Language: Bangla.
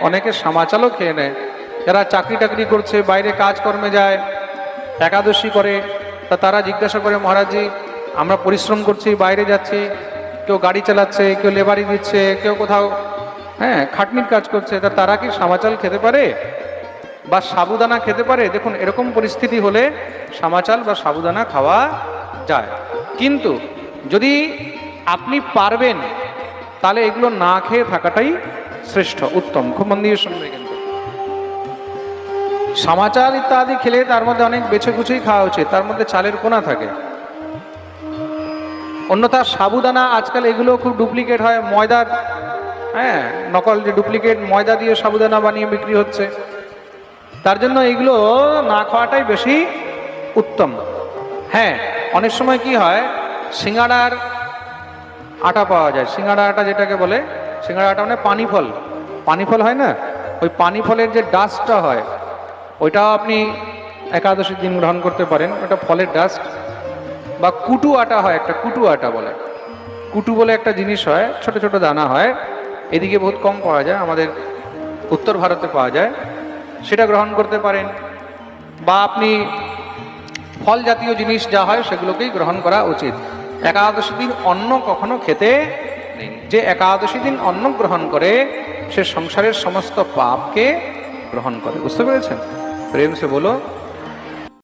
অনেকে সামাচালও খেয়ে নেয়। যারা চাকরি টাকরি করছে, বাইরে কাজকর্মে যায়, একাদশী করে। তা তারা জিজ্ঞাসা করে, মহারাজজি, আমরা পরিশ্রম করছি, বাইরে যাচ্ছি, কেউ গাড়ি চালাচ্ছে, কেউ লেবারি দিচ্ছে, কেউ কোথাও হ্যাঁ খাটনির কাজ করছে। তা তারা কি সামাচাল খেতে পারে? বা সাবুদানা খেতে পারে? দেখুন, এরকম পরিস্থিতি হলে সামাচাল বা সাবুদানা খাওয়া যায়। কিন্তু যদি আপনি পারবেন, তাহলে এগুলো না খেয়ে থাকাটাই শ্রেষ্ঠ, উত্তম। খুব মন দিয়ে শুনবে কিন্তু। সমাচার ইত্যাদি খেলে তার মধ্যে অনেক বেছে কুচেই খাওয়া উচিত। তার মধ্যে চালের কোনা থাকে। অন্যথা সাবুদানা আজকাল এগুলো খুব ডুপ্লিকেট হয়, ময়দার হ্যাঁ নকল যে ডুপ্লিকেট ময়দা দিয়ে সাবুদানা বানিয়ে বিক্রি হচ্ছে। তার জন্য এগুলো না খাওয়াটাই বেশি উত্তম। হ্যাঁ অনেক সময় কি হয় সিঙ্গাড়ার আটা পাওয়া যায়। সিঙ্গাড়া আটা যেটাকে বলে সিঙ্গাড়া আটা মানে পানি ফল পানি ফল হয় না? ওই পানি ফলের যে ডাস্টটা হয় ওইটাও আপনি একাদশীর দিন গ্রহণ করতে পারেন। ওটা ফলের ডাস্ট বা কুটু আটা হয়, একটা কুটু আটা বলে। কুটু বলে একটা জিনিস হয়, ছোট ছোট দানা হয়। এদিকে বহুত কম পাওয়া যায়, আমাদের উত্তর ভারতে পাওয়া যায়। সেটা গ্রহণ করতে পারেন। বা আপনি ফল জাতীয় জিনিস যা হয়, সেগুলোকেই গ্রহণ করা উচিত। একাদশী দিন অন্ন কখনো খেতে নেই। যে একাদশী দিন অন্ন গ্রহণ করে, সে সংসারের সমস্ত পাপকে গ্রহণ করে। বুঝতে পেরেছেন? প্রেম সে বলো